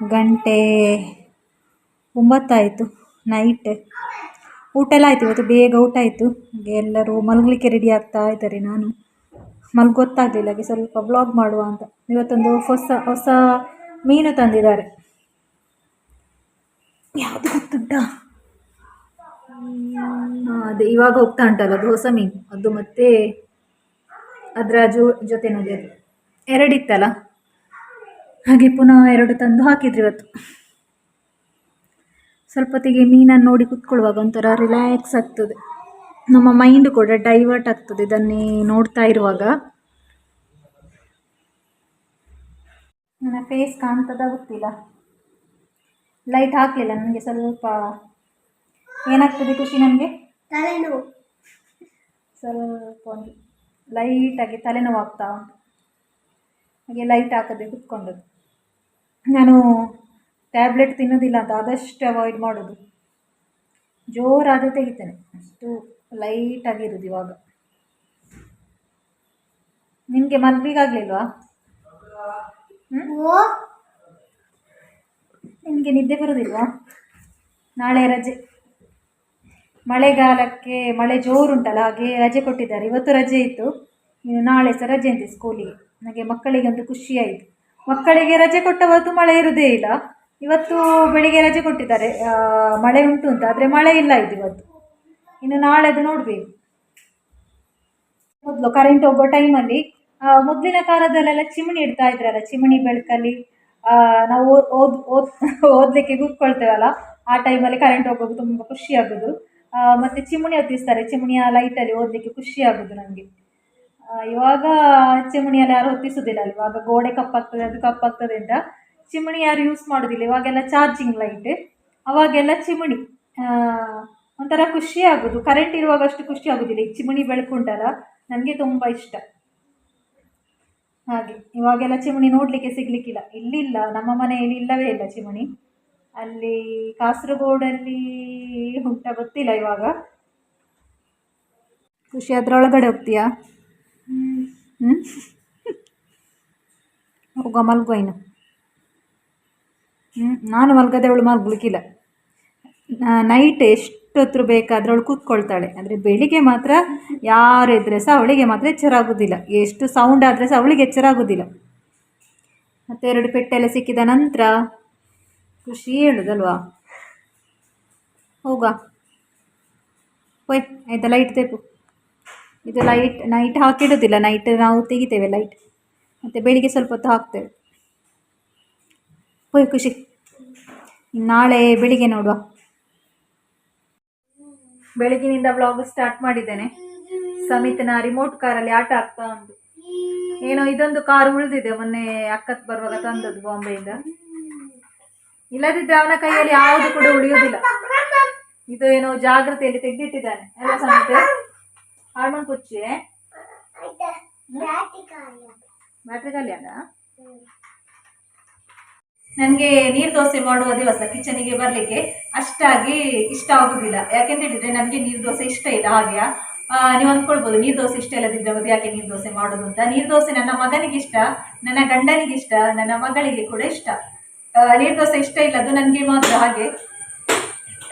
ಗಂಟೆ ಒಂಬತ್ತಾಯಿತು ನೈಟ್ ಊಟ ಎಲ್ಲ ಆಯಿತು ಇವತ್ತು, ಬೇಗ ಊಟ ಆಯಿತು. ಎಲ್ಲರೂ ಮಲಗಲಿಕ್ಕೆ ರೆಡಿ ಆಗ್ತಾ ಇದ್ದಾರೆ ನಾನು. ಮಲ್ಗೊತ್ತಾಗಲಿಲ್ಲ, ಹಾಗೆ ಸ್ವಲ್ಪ ವ್ಲಾಗ್ ಮಾಡುವ ಅಂತ. ಇವತ್ತೊಂದು ಹೊಸ ಹೊಸ ಮೀನು ತಂದಿದ್ದಾರೆ. ಯಾವುದು ಗೊತ್ತುಂಟ? ಅದೇ ಇವಾಗ ಹೋಗ್ತಾ ಉಂಟಲ್ಲ, ಅದು ಹೊಸ ಮೀನು. ಅದು ಮತ್ತೆ ಅದರ ಜೊ ಜೊತೆ ನೋಡಿ ಅದು ಎರಡಿತ್ತಲ್ಲ ಹಾಗೆ ಪುನಃ ಎರಡು ತಂದು ಹಾಕಿದ್ರು ಇವತ್ತು. ಸ್ವಲ್ಪ ಹೊತ್ತಿಗೆ ಮೀನನ್ನು ನೋಡಿ ಕುತ್ಕೊಳ್ಳುವಾಗ ಒಂಥರ ರಿಲ್ಯಾಕ್ಸ್ ಆಗ್ತದೆ. ನಮ್ಮ ಮೈಂಡ್ ಕೂಡ ಡೈವರ್ಟ್ ಆಗ್ತದೆ ಇದನ್ನೇ ನೋಡ್ತಾ ಇರುವಾಗ. ನನ್ನ ಫೇಸ್ ಕಾಣ್ತದ ಗೊತ್ತಿಲ್ಲ. ಲೈಟ್ ಹಾಕಲಿಲ್ಲ ನನಗೆ ಸ್ವಲ್ಪ. ಏನಾಗ್ತದೆ ಖುಷಿ ನನಗೆ? ತಲೆನೋವು. ಸ್ವಲ್ಪ ಒಂದು ಲೈಟಾಗಿ ತಲೆನೋವು ಆಗ್ತಾ ಉಂಟು. ಹಾಗೆ ಲೈಟ್ ಹಾಕದೆ ಕುತ್ಕೊಂಡದ್ದು. ನಾನು ಟ್ಯಾಬ್ಲೆಟ್ ತಿನ್ನೋದಿಲ್ಲ ಅಂತ ಆದಷ್ಟು ಅವಾಯ್ಡ್ ಮಾಡೋದು. ಜೋರಾದರೆ ತೆಗಿತೇನೆ. ಅಷ್ಟು ಲೈಟಾಗಿರೋದು ಇವಾಗ. ನಿಮಗೆ ಮಲ್ಬಿಗಾಗಲಿಲ್ವಾ ನಿಮಗೆ ನಿದ್ದೆ ಬರೋದಿಲ್ವಾ? ನಾಳೆ ರಜೆ. ಮಳೆಗಾಲಕ್ಕೆ ಮಳೆ ಜೋರುಂಟಲ್ಲ ಹಾಗೆ ರಜೆ ಕೊಟ್ಟಿದ್ದಾರೆ. ಇವತ್ತು ರಜೆ ಇತ್ತು. ನೀವು ನಾಳೆ ಸಹ ರಜೆ ಅಂತೆ ಸ್ಕೂಲಿಗೆ ನನಗೆ ಮಕ್ಕಳಿಗಂತೂ ಖುಷಿಯಾಯಿತು. ಮಕ್ಕಳಿಗೆ ರಜೆ ಕೊಟ್ಟವತ್ತು ಮಳೆ ಇರುವುದೇ ಇಲ್ಲ. ಇವತ್ತು ಬೆಳಿಗ್ಗೆ ರಜೆ ಕೊಟ್ಟಿದ್ದಾರೆ. ಮಳೆ ಉಂಟು ಅಂತ. ಆದರೆ ಮಳೆ ಇಲ್ಲ ಇದು ಇವತ್ತು. ಇನ್ನು ನಾಳೆ ಅದು ನೋಡಬೇಕು. ಮೊದಲು ಕರೆಂಟ್ ಹೋಗೋ ಟೈಮಲ್ಲಿ ಮೊದಲಿನ ಕಾಲದಲ್ಲೆಲ್ಲ ಚಿಮಣಿ ಇಡ್ತಾ ಇದ್ರಲ್ಲ, ಚಿಮಣಿ ಬೆಳಕಲ್ಲಿ. ನಾವು ಓದ್ ಓದ್ ಓದ್, ಓದಲಿಕ್ಕೆ ಕೂತ್ಕೊಳ್ತೇವಲ್ಲ. ಆ ಟೈಮಲ್ಲಿ ಕರೆಂಟ್ ಹೋಗೋದು ತುಂಬ ಖುಷಿ ಆಗೋದು. ಮತ್ತೆ ಚಿಮಣಿ ಹೊತ್ತಿಸ್ತಾರೆ. ಚಿಮಣಿಯ ಲೈಟಲ್ಲಿ ಓದಲಿಕ್ಕೆ ಖುಷಿ ಆಗೋದು ನನಗೆ ಇವಾಗ ಚಿಮಣಿಯಲ್ಲಿ ಯಾರು ಹೊತ್ತಿಸೋದಿಲ್ಲ ಇವಾಗ ಗೋಡೆ ಕಪ್ಪಾಗ್ತದೆ, ಅದು ಕಪ್ಪಾಗ್ತದೆ ಅಂತ ಚಿಮಣಿ ಯಾರು ಯೂಸ್ ಮಾಡೋದಿಲ್ಲ. ಇವಾಗೆಲ್ಲ ಚಾರ್ಜಿಂಗ್ ಲೈಟ್ ಅವಾಗೆಲ್ಲ ಚಿಮಣಿ ಒಂಥರ ಖುಷಿ ಆಗೋದು. ಕರೆಂಟ್ ಇರುವಾಗ ಅಷ್ಟು ಖುಷಿ ಆಗೋದಿಲ್ಲ. ಈ ಚಿಮಣಿ ಬೆಳಕು ಉಂಟಲ್ಲ ನನಗೆ ತುಂಬ ಇಷ್ಟ. ಹಾಗೆ, ಇವಾಗೆಲ್ಲ ಚಿಮಣಿ ನೋಡಲಿಕ್ಕೆ ಸಿಗಲಿಕ್ಕಿಲ್ಲ. ಇಲ್ಲಿಲ್ಲ, ನಮ್ಮ ಮನೆಯಲ್ಲಿ ಇಲ್ಲವೇ ಇಲ್ಲ ಚಿಮಣಿ ಅಲ್ಲಿ ಕಾಸರಗೋಡಲ್ಲಿ ಉಂಟ ಗೊತ್ತಿಲ್ಲ ಇವಾಗ. ಖುಷಿ, ಅದರೊಳಗಡೆ ಹೋಗ್ತೀಯಾ? ಹ್ಞೂ ಹೋಗ ಮಲ್ಗು ಇನ್ನು. ಹ್ಞೂ ನಾನು ಮಲ್ಗದೆ ಅವಳು ಮಲ್ಗಲಿಕ್ಕಿಲ್ಲ ನೈಟ್ ಎಷ್ಟೊತ್ತರು ಬೇಕಾದರೆ ಅವಳು ಕೂತ್ಕೊಳ್ತಾಳೆ. ಅಂದರೆ ಬೆಳಿಗ್ಗೆ ಮಾತ್ರ ಯಾರು ಇದ್ದರೆ ಸಹ ಅವಳಿಗೆ ಮಾತ್ರ ಎಚ್ಚರ ಆಗೋದಿಲ್ಲ. ಎಷ್ಟು ಸೌಂಡ್ ಆದರೆ ಸಹ ಅವಳಿಗೆ ಎಚ್ಚರ ಆಗೋದಿಲ್ಲ. ಮತ್ತು ಎರಡು ಪೆಟ್ಟೆಲ್ಲ ಸಿಕ್ಕಿದ ನಂತರ ಖುಷಿ ಹೇಳುದಲ್ವಾ? ಹೋಗ ಹೋಯ್, ಆಯಿತಾ ಲೈಟ್ ತೆಗು ಇದು ಲೈಟ್ ನೈಟ್ ಹಾಕಿಡೋದಿಲ್ಲ ನೈಟ್ ನಾವು ತೆಗಿತೇವೆ ಲೈಟ್ ಮತ್ತು ಬೆಳಿಗ್ಗೆ ಸ್ವಲ್ಪ ಹೊತ್ತು ಹಾಕ್ತೇವೆ. ಹೋಯ್ ಖುಷಿ. ನಾಳೆ ಬೆಳಿಗ್ಗೆ ನೋಡುವ. ಬೆಳಗಿನಿಂದ ಬ್ಲಾಗ್ ಸ್ಟಾರ್ಟ್ ಮಾಡಿದ್ದೇನೆ. ಸಮಿತನ ರಿಮೋಟ್ ಕಾರಲ್ಲಿ ಆಟ ಆಗ್ತಾ ಉಂಟು. ಏನೋ ಇದೊಂದು ಕಾರ್ ಉಳಿದಿದೆ, ಮೊನ್ನೆ ಅಕ್ಕತ್ ಬರುವಾಗ ತಂದದ್ದು ಬಾಂಬೆಯಿಂದ. ಇಲ್ಲದಿದ್ದರೆ ಅವನ ಕೈಯಲ್ಲಿ ಯಾವುದು ಕೂಡ ಉಳಿಯೋದಿಲ್ಲ ಇದು ಏನೋ ಜಾಗ್ರತೆಯಲ್ಲಿ ತೆಗೆದಿಟ್ಟಿದ್ದಾನೆ. ಎಲ್ಲ ಸಮಿತ ಹಾರ್ಮೋನ್ ಕೊಚ್ಚೆ ಬ್ಯಾಟ್ರಿ ಖಾಲಿ ಅದ ನನಗೆ ನೀರು ದೋಸೆ ಮಾಡುವ ದಿವಸ ಕಿಚನಿಗೆ ಬರಲಿಕ್ಕೆ ಅಷ್ಟಾಗಿ ಇಷ್ಟ ಆಗೋದಿಲ್ಲ. ಯಾಕೆಂತ ಹೇಳಿದ್ರೆ ನನಗೆ ನೀರು ದೋಸೆ ಇಷ್ಟ ಇಲ್ಲ ಹಾಗೆ ಆ, ನೀವು ಅಂದ್ಕೊಳ್ಬೋದು ನೀರು ದೋಸೆ ಇಷ್ಟ ಇಲ್ಲದಿದ್ರೆ ಮತ್ತೆ ಯಾಕೆ ನೀರು ದೋಸೆ ಮಾಡೋದು ಅಂತ. ನೀರು ದೋಸೆ ನನ್ನ ಮಗನಿಗೆ ಇಷ್ಟ ನನ್ನ ಗಂಡನಿಗೆ ಇಷ್ಟ ನನ್ನ ಮಗಳಿಗೆ ಕೂಡ ಇಷ್ಟ. ನೀರು ದೋಸೆ ಇಷ್ಟ ಇಲ್ಲದು ನನಗೆ ಮಾತ್ರ ಹಾಗೆ.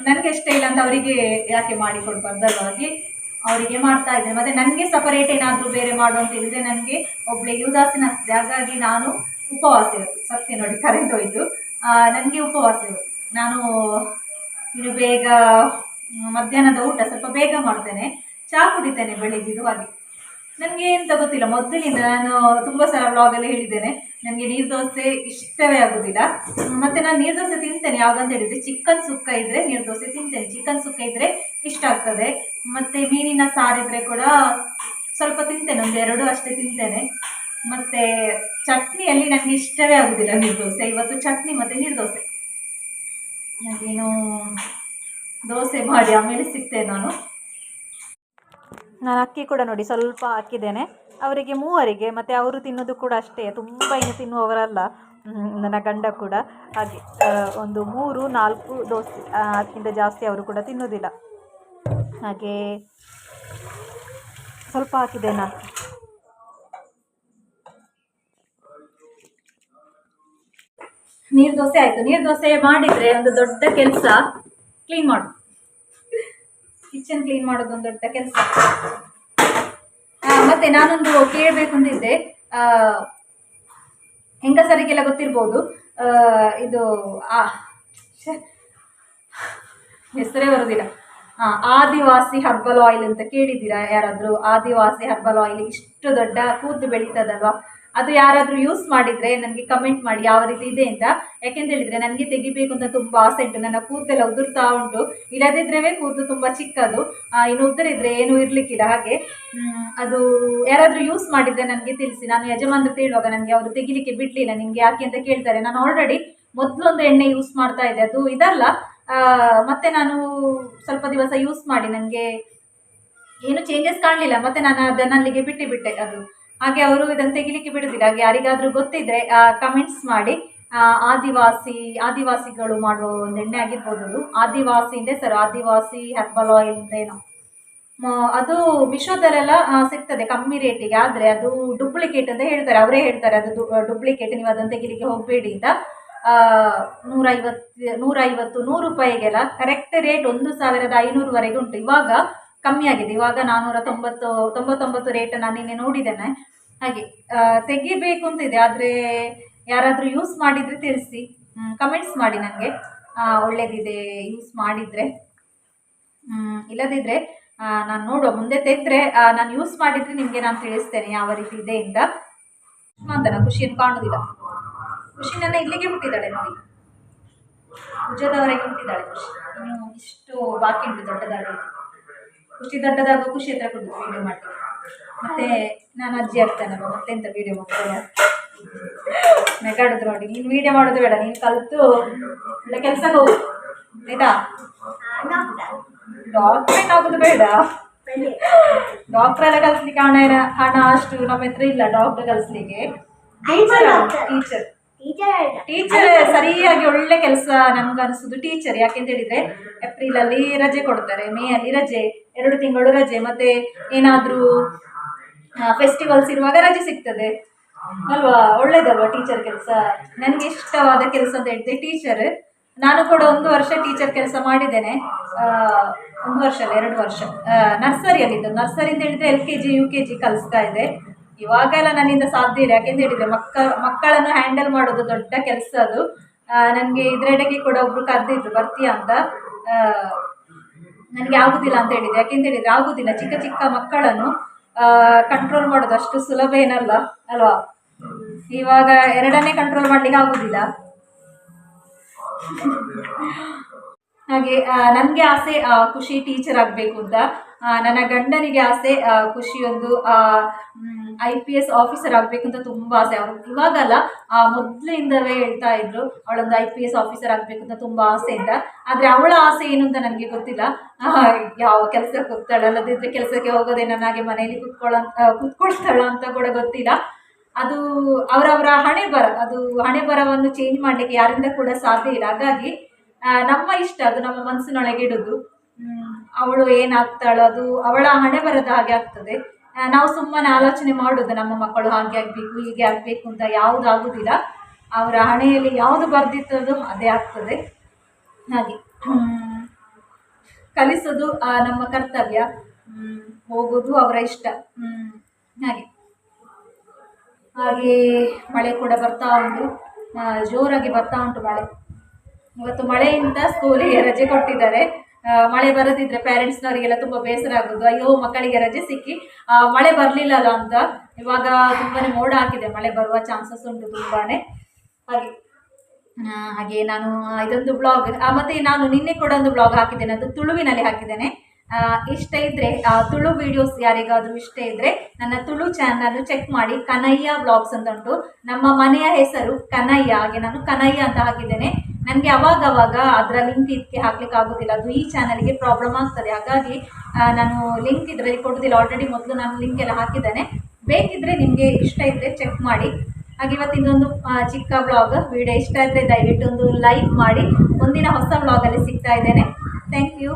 ನನಗೆ ಇಷ್ಟ ಇಲ್ಲ ಅಂತ ಅವರಿಗೆ ಯಾಕೆ ಮಾಡಿಕೊಡ್ಬಾರ್ದು ಹಾಗೆ? ಅವರಿಗೆ ಮಾಡ್ತಾ ಇದ್ದೇನೆ. ಮತ್ತೆ ನನಗೆ ಸಪರೇಟ್ ಏನಾದರೂ ಬೇರೆ ಮಾಡು ಅಂತ ಹೇಳಿದ್ರೆ ನನಗೆ ಒಬ್ಬಳಿಗೆ ಉದಾಸೀನ ಆಗ್ತದೆ ಹಾಗಾಗಿ ನಾನು ಉಪವಾಸ ಇವತ್ತು ಸತ್ಯ ನೋಡಿ ಕರೆಂಟ್ ಹೋಯಿತು. ನನಗೆ ಉಪವಾಸ ಇವತ್ತು ನಾನು ಇನ್ನು ಬೇಗ, ಮಧ್ಯಾಹ್ನದ ಊಟ ಸ್ವಲ್ಪ ಬೇಗ ಮಾಡ್ತೇನೆ ಚಹಾ ಕುಡಿತೇನೆ ಬೆಳಿಗ್ಗೆದು ಹಾಗೆ ನನಗೆ ಎಂತ ಗೊತ್ತಿಲ್ಲ. ಮೊದಲಿಂದ ನಾನು ತುಂಬ ಸಲ ವ್ಲಾಗಲ್ಲಿ ಹೇಳಿದ್ದೇನೆ. ನನಗೆ ನೀರು ದೋಸೆ ಇಷ್ಟವೇ ಆಗುದಿಲ್ಲ. ಮತ್ತೆ ನಾನು ನೀರು ದೋಸೆ ತಿಂತೇನೆ. ಯಾವಾಗಂತ ಹೇಳಿದ್ರೆ ಚಿಕನ್ ಸುಕ್ಕ ಇದ್ರೆ ನೀರು ದೋಸೆ ತಿಂತೇನೆ. ಚಿಕನ್ ಸುಕ್ಕ ಇದ್ರೆ ಇಷ್ಟ ಆಗ್ತದೆ. ಮತ್ತೆ ಮೀನಿನ ಸಾರಿದ್ರೆ ಕೂಡ ಸ್ವಲ್ಪ ತಿಂತೇನೆ. ಒಂದು ಎರಡು ಅಷ್ಟೇ ತಿಂತೇನೆ. ಮತ್ತೆ ಚಟ್ನಿಯಲ್ಲಿ ನನಗೆ ಇಷ್ಟವೇ ಆಗುದಿಲ್ಲ ನೀರು ದೋಸೆ. ಇವತ್ತು ಚಟ್ನಿ ಮತ್ತೆ ನೀರು ದೋಸೆ. ಹಾಗೇನು ದೋಸೆ ಮಾಡಿ ಆಮೇಲೆ ಸಿಗ್ತೇನೆ ನಾನು. ನಾನು ಅಕ್ಕಿ ಕೂಡ ನೋಡಿ ಸ್ವಲ್ಪ ಹಾಕಿದ್ದೇನೆ. ಅವರಿಗೆ ಮೂವರಿಗೆ, ಮತ್ತು ಅವರು ತಿನ್ನೋದು ಕೂಡ ಅಷ್ಟೇ. ತುಂಬ ಇನ್ನು ತಿನ್ನುವವರಲ್ಲ. ನನ್ನ ಗಂಡ ಕೂಡ. ಹಾಗೆ ಒಂದು ಮೂರು, ನಾಲ್ಕು ದೋಸೆ ಅದಕ್ಕಿಂತ ಜಾಸ್ತಿ ಅವರು ಕೂಡ ತಿನ್ನೋದಿಲ್ಲ ಹಾಗೆ ಸ್ವಲ್ಪ ಹಾಕಿದೆ ನಾನು. ನೀರು ದೋಸೆ ಆಯಿತು. ನೀರು ದೋಸೆ ಮಾಡಿದರೆ ಒಂದು ದೊಡ್ಡ ಕೆಲಸ. ಕ್ಲೀನ್ ಮಾಡು. ಕಿಚನ್ ಕ್ಲೀನ್ ಮಾಡೋದು ಒಂದು ದೊಡ್ಡ ಕೆಲಸ. ಮತ್ತೆ ನಾನೊಂದು ಕೇಳಬೇಕು ಆ, ಹೆಂಗಸರಿಗೆಲ್ಲ ಗೊತ್ತಿರ್ಬೋದು. ಇದು ಆ ಹೆಸರೇ ಬರೋದಿಲ್ಲ. ಆ, ಆದಿವಾಸಿ ಹರ್ಬಲ್ ಆಯಿಲ್ ಅಂತ ಕೇಳಿದ್ದೀರಾ ಯಾರಾದರೂ? ಆದಿವಾಸಿ ಹರ್ಬಲ್ ಆಯಿಲ್ ಇಷ್ಟು ದೊಡ್ಡ ಕೂತು ಬೆಳೀತದಲ್ವಾ? ಅದು ಯಾರಾದರೂ ಯೂಸ್ ಮಾಡಿದರೆ ನನಗೆ ಕಮೆಂಟ್ ಮಾಡಿ ಯಾವ ರೀತಿ ಇದೆ ಅಂತ. ಯಾಕೆಂತ ಹೇಳಿದರೆ ನನಗೆ ತೆಗಿಬೇಕು ಅಂತ ತುಂಬ ಆಸೆ ಉಂಟು. ನನ್ನ ಕೂದಲೆಲ್ಲ ಉದುರ್ತಾ ಉಂಟು. ಇಲ್ಲದಿದ್ರೆ ಕೂದಲು ತುಂಬ ಚಿಕ್ಕದು. ಇನ್ನು ಉದುರಿದ್ರೆ ಏನೂ ಇರಲಿಕ್ಕಿಲ್ಲ. ಹಾಗೆ ಅದು ಯಾರಾದರೂ ಯೂಸ್ ಮಾಡಿದರೆ ನನಗೆ ತಿಳಿಸಿ. ನಾನು ಯಜಮಾನ್ರು ಹೇಳುವಾಗ ನನಗೆ ಅವರು ತೆಗಿಲಿಕ್ಕೆ ಬಿಡಲಿಲ್ಲ. ನಿಮಗೆ ಯಾಕೆ ಅಂತ ಕೇಳ್ತಾರೆ. ನಾನು ಆಲ್ರೆಡಿ ಮೊದಲೊಂದು ಎಣ್ಣೆ ಯೂಸ್ ಮಾಡ್ತಾ ಇದ್ದೆ. ಅದು ಇದಲ್ಲ. ಮತ್ತೆ ನಾನು ಸ್ವಲ್ಪ ದಿವಸ ಯೂಸ್ ಮಾಡಿ. ನನಗೆ ಏನು ಚೇಂಜಸ್ ಕಾಣಲಿಲ್ಲ. ಮತ್ತೆ ನಾನು ಅದನ್ನು ಅಲ್ಲಿಗೆ ಬಿಟ್ಟು, ಬಿಟ್ಟೆ ಅದು. ಹಾಗೆ ಅವರು ಇದನ್ನು ತೆಗಿಲಿಕ್ಕೆ ಬಿಡುದಿಲ್ಲ. ಹಾಗೆ ಯಾರಿಗಾದ್ರೂ ಗೊತ್ತಿದ್ರೆ ಕಮೆಂಟ್ಸ್ ಮಾಡಿ ಆದಿವಾಸಿ, ಆದಿವಾಸಿಗಳು ಮಾಡುವ ಒಂದು ಎಣ್ಣೆ ಆಗಿರ್ಬೋದು ಆದಿವಾಸಿಯಿಂದ ಸರ್ ಆದಿವಾಸಿ ಹರ್ಬಲ್ ಆಯಿಲ್ ಏನೋ. ಅದು ಮಿಶೋದಲ್ಲೆಲ್ಲ ಸಿಗ್ತದೆ ಕಮ್ಮಿ ರೇಟಿಗೆ ಆದರೆ ಅದು ಡುಪ್ಲಿಕೇಟ್ ಅಂತ ಹೇಳ್ತಾರೆ. ಅವರೇ ಹೇಳ್ತಾರೆ ಅದು ಡುಪ್ಲಿಕೇಟ್ ನೀವು ಅದನ್ನು ತೆಗಿಲಿಕ್ಕೆ ಹೋಗಬೇಡಿ ಅಂತ. ನೂರೈವತ್ತು ನೂರೈವತ್ತು, ನೂರು ರೂಪಾಯಿಗೆಲ್ಲ ಕರೆಕ್ಟ್ ರೇಟ್ ಒಂದು ಸಾವಿರದ ಐನೂರುವರೆಗೆ ಉಂಟು. ಇವಾಗ ಕಮ್ಮಿ ಆಗಿದೆ. ಇವಾಗ ನಾನ್ನೂರ ತೊಂಬತ್ತು ತೊಂಬತ್ತೊಂಬತ್ತು ರೇಟ್ ನಾನು ನಿನ್ನೆ ನೋಡಿದ್ದೇನೆ. ಹಾಗೆ ತೆಗಿಬೇಕು ಅಂತಿದೆ ಆದರೆ ಯಾರಾದರೂ ಯೂಸ್ ಮಾಡಿದರೆ ತಿಳಿಸಿ. ಕಮೆಂಟ್ಸ್ ಮಾಡಿ ನನಗೆ ಒಳ್ಳೇದಿದೆ ಯೂಸ್ ಮಾಡಿದರೆ. ಇಲ್ಲದಿದ್ದರೆ ನಾನು ನೋಡುವ. ಮುಂದೆ ತೆಗೆದ್ರೆ ನಾನು ಯೂಸ್ ಮಾಡಿದರೆ ನಿಮಗೆ ನಾನು ತಿಳಿಸ್ತೇನೆ ಯಾವ ರೀತಿ ಇದೆ ಅಂತ. ಮಾತನ ಖುಷಿಯನ್ನು ಕಾಣುವುದಿಲ್ಲ. ಖುಷಿ ನನ್ನ ಇಲ್ಲಿಗೆ ಹುಟ್ಟಿದ್ದಾಳೆ ನೋಡಿ. ಭುಜದವರೆಗೆ ಹುಟ್ಟಿದ್ದಾಳೆ ಖುಷಿ. ಇನ್ನು ಇಷ್ಟು ಬಾಕಿ ಉಂಟು ದೊಡ್ಡದಾಗಲಿಕ್ಕೆ. ಖುಷಿ ದೊಡ್ಡದಾಗ ಖುಷಿ ಹತ್ರ ಕೊಡುದು ವೀಡಿಯೋ ಮಾಡ್ತೀನಿ ಮತ್ತೆ ನಾನು ಅಜ್ಜಿ ಆಗ್ತೇನಲ್ಲ ಮತ್ತೆ ಎಂತ ವೀಡಿಯೋ ಮಾಡ್ತೇನೆ ಮೆಗಾಡಿದ್ರು ನೋಡಿ ನೀನು ವೀಡಿಯೋ ಮಾಡೋದು ಬೇಡ ನೀನು ಕಲಿತು ಒಳ್ಳೆ ಕೆಲಸ ಹೋಗು. ಆಯ್ತಾ? ಡಾಕ್ಟ್ರೇಟ್ ಆಗೋದು ಬೇಡ. ಡಾಕ್ಟರ್ ಎಲ್ಲ ಕಲಿಸ್ಲಿಕ್ಕೆ ಹಣ ಇರ- ಹಣ ಅಷ್ಟು ನಮ್ಮ ಹತ್ರ ಇಲ್ಲ ಡಾಕ್ಟರ್ ಕಲಿಸ್ಲಿಕ್ಕೆ. ಟೀಚರ್ ಟೀಚರ್ ಸರಿಯಾಗಿ ಒಳ್ಳೆ ಕೆಲಸ ನಮ್ಗೆ ಅನಿಸೋದು ಟೀಚರ್ ಯಾಕೆಂತ ಹೇಳಿದ್ರೆ ಏಪ್ರಿಲ್ ಅಲ್ಲಿ ರಜೆ ಕೊಡ್ತಾರೆ ಮೇ ಅಲ್ಲಿ ರಜೆ. ಎರಡು ತಿಂಗಳು ರಜೆ, ಮತ್ತೆ ಏನಾದ್ರೂ ಫೆಸ್ಟಿವಲ್ಸ್ ಇರುವಾಗ ರಜೆ ಸಿಗ್ತದೆ. ಅಲ್ವಾ? ಒಳ್ಳೇದಲ್ವಾ ಟೀಚರ್ ಕೆಲಸ? ನನಗೆ ಇಷ್ಟವಾದ ಕೆಲಸ ಅಂತ ಹೇಳಿದೆ ಟೀಚರ್ ನಾನು ಕೂಡ ಒಂದು ವರ್ಷ ಟೀಚರ್ ಕೆಲಸ ಮಾಡಿದ್ದೇನೆ. ಒಂದು ವರ್ಷ ಅಲ್ಲ, ಎರಡು ವರ್ಷ. ನರ್ಸರಿಯಲ್ಲಿದ್ದು. ನರ್ಸರಿ ಅಂತ ಹೇಳಿದ್ರೆ L K G U K G ಕಲಿಸ್ತಾ ಇದೆ ಇವಾಗೆಲ್ಲ ನನ್ನಿಂದ ಸಾಧ್ಯ ಇಲ್ಲ. ಯಾಕೆಂತ ಹೇಳಿದ್ರೆ ಮಕ್ಕ, ಮಕ್ಕಳನ್ನು ಹ್ಯಾಂಡಲ್ ಮಾಡೋದು ದೊಡ್ಡ ಕೆಲಸ ಅದು. ನನಗೆ ಇದರೆಡೆಗೆ ಕೂಡ ಒಬ್ರು ಕರೆದಿದ್ರು, ಬರ್ತೀಯಾ ಅಂತ. ನನಗೆ ಆಗುದಿಲ್ಲ ಅಂತ ಹೇಳಿದೆ ಯಾಕೆಂತ ಹೇಳಿದ್ರೆ ಆಗುದಿಲ್ಲ. ಚಿಕ್ಕ ಚಿಕ್ಕ ಮಕ್ಕಳನ್ನು ಕಂಟ್ರೋಲ್ ಮಾಡೋದು ಅಷ್ಟು ಸುಲಭ ಏನಲ್ಲ, ಅಲ್ವಾ? ಇವಾಗ ಎರಡನೇ ಕಂಟ್ರೋಲ್ ಮಾಡ್ಲಿಕ್ಕೆ ಆಗುದಿಲ್ಲ. ಹಾಗೆ ನನಗೆ ಆಸೆ ಖುಷಿ ಟೀಚರ್ ಆಗಬೇಕು ಅಂತ. ನನ್ನ ಗಂಡನಿಗೆ ಆಸೆ ಆ, ಖುಷಿ ಒಂದು ಐ ಪಿ ಎಸ್ ಆಫೀಸರ್ ಆಗಬೇಕು ಅಂತ ತುಂಬ ಆಸೆ. ಅವರು ಇವಾಗಲ್ಲ ಆ, ಮೊದಲಿಂದವೇ ಹೇಳ್ತಾ ಇದ್ರು ಅವಳೊಂದು ಐ ಪಿ ಎಸ್ ಆಫೀಸರ್ ಆಗಬೇಕು ಅಂತ ತುಂಬ ಆಸೆ ಅಂತ ಆದರೆ ಅವಳ ಆಸೆ ಏನು ಅಂತ ನನಗೆ ಗೊತ್ತಿಲ್ಲ. ಯಾವ ಕೆಲಸಕ್ಕೆ ಹೋಗ್ತಾಳೆ ಅಲ್ಲದಿದ್ದರೆ ಕೆಲಸಕ್ಕೆ ಹೋಗೋದೇ ನನಗೆ ಮನೆಯಲ್ಲಿ ಕುತ್ಕೊಳ್ಳೋ ಕುತ್ಕೊಳ್ತಾಳ ಅಂತ ಕೂಡ ಗೊತ್ತಿಲ್ಲ. ಅದು ಅವರವರ ಹಣೆ ಬರ ಅದು ಹಣೆ ಬರವನ್ನು ಚೇಂಜ್ ಮಾಡಲಿಕ್ಕೆ ಯಾರಿಂದ ಕೂಡ ಸಾಧ್ಯ ಇಲ್ಲ. ಹಾಗಾಗಿ ನಮ್ಮ ಇಷ್ಟ ಅದು ನಮ್ಮ ಮನಸ್ಸಿನೊಳಗೆ ಇಡೋದು. ಅವಳು ಏನಾಗ್ತಾಳೋ ಅದು ಅವಳ ಹಣೆ ಬರದ ಹಾಗೆ ಆಗ್ತದೆ. ನಾವು ಸುಮ್ಮನೆ ಆಲೋಚನೆ ಮಾಡೋದು ನಮ್ಮ ಮಕ್ಕಳು ಹಾಗೆ ಆಗಬೇಕು, ಹೀಗೆ ಆಗಬೇಕು ಅಂತ ಯಾವುದು ಆಗುದಿಲ್ಲ ಅವರ ಹಣೆಯಲ್ಲಿ ಯಾವುದು ಬರ್ದಿತ್ತದು ಅದೇ ಆಗ್ತದೆ. ಹಾಗೆ ಕಲಿಸೋದು ನಮ್ಮ ಕರ್ತವ್ಯ. ಹೋಗೋದು ಅವರ ಇಷ್ಟ. ಹಾಗೆ. ಹಾಗೆ ಮಳೆ ಕೂಡ ಬರ್ತಾ ಉಂಟು. ಜೋರಾಗಿ ಬರ್ತಾ ಉಂಟು ಮಳೆ. ಇವತ್ತು ಮಳೆಯಿಂದ ಸ್ಕೂಲಿಗೆ ರಜೆ ಕೊಟ್ಟಿದ್ದಾರೆ. ಮಳೆ ಬರದಿದ್ರೆ ಪೇರೆಂಟ್ಸ್ನವರಿಗೆಲ್ಲ ತುಂಬ ಬೇಸರ ಆಗೋದು. ಅಯ್ಯೋ, ಮಕ್ಕಳಿಗೆ ರಜೆ ಸಿಕ್ಕಿ ಮಳೆ ಬರಲಿಲ್ಲಲ್ಲ ಅಂತ. ಇವಾಗ ತುಂಬಾನೇ ಮೋಡ ಹಾಕಿದೆ. ಮಳೆ ಬರುವ ಚಾನ್ಸಸ್ ಉಂಟು ತುಂಬಾನೇ. ಹಾಗೆ ಹಾಗೆ ನಾನು ಇದೊಂದು ಬ್ಲಾಗ್ ಮತ್ತೆ ನಾನು ನಿನ್ನೆ ಕೂಡ ಒಂದು ಬ್ಲಾಗ್ ಹಾಕಿದ್ದೇನೆ. ಅದು ತುಳುವಿನಲ್ಲಿ ಹಾಕಿದ್ದೇನೆ. ಇಷ್ಟ ಇದ್ರೆ ತುಳು ವಿಡಿಯೋಸ್ ಯಾರಿಗಾದ್ರೂ ಇಷ್ಟ ಇದ್ರೆ ನನ್ನ ತುಳು ಚಾನಲ್ ಚೆಕ್ ಮಾಡಿ. ಕನಯ್ಯ ಬ್ಲಾಗ್ಸ್ ಅಂತ ಉಂಟು. ನಮ್ಮ ಮನೆಯ ಹೆಸರು ಕನಯ್ಯ. ಹಾಗೆ ನಾನು ಕನಯ್ಯ ಅಂತ ಹಾಕಿದ್ದೇನೆ. ನನಗೆ ಅವಾಗ ಅವಾಗ ಅದರ ಲಿಂಕ್ ಇದಕ್ಕೆ ಹಾಕ್ಲಿಕ್ಕೆ ಆಗೋದಿಲ್ಲ. ಅದು ಈ ಚಾನಲ್ಗೆ ಪ್ರಾಬ್ಲಮ್ ಆಗ್ತದೆ. ಹಾಗಾಗಿ ನಾನು ಲಿಂಕ್ ಇದರಲ್ಲಿ ಕೊಡೋದಿಲ್ಲ. ಆಲ್ರೆಡಿ ಮೊದಲು ನಾನು ಲಿಂಕ್ ಎಲ್ಲ ಹಾಕಿದ್ದೇನೆ. ಬೇಕಿದ್ರೆ ನಿಮಗೆ ಇಷ್ಟ ಇದ್ದರೆ ಚೆಕ್ ಮಾಡಿ. ಹಾಗೆ ಇವತ್ತಿಂದೊಂದು ಚಿಕ್ಕ ಬ್ಲಾಗ್ ವಿಡಿಯೋ ಇಷ್ಟ ಇದ್ದರೆ ದಯವಿಟ್ಟು ಒಂದು ಲೈಕ್ ಮಾಡಿ. ಮುಂದಿನ ಹೊಸ ಬ್ಲಾಗಲ್ಲಿ ಸಿಗ್ತಾ ಇದ್ದೇನೆ. Thank you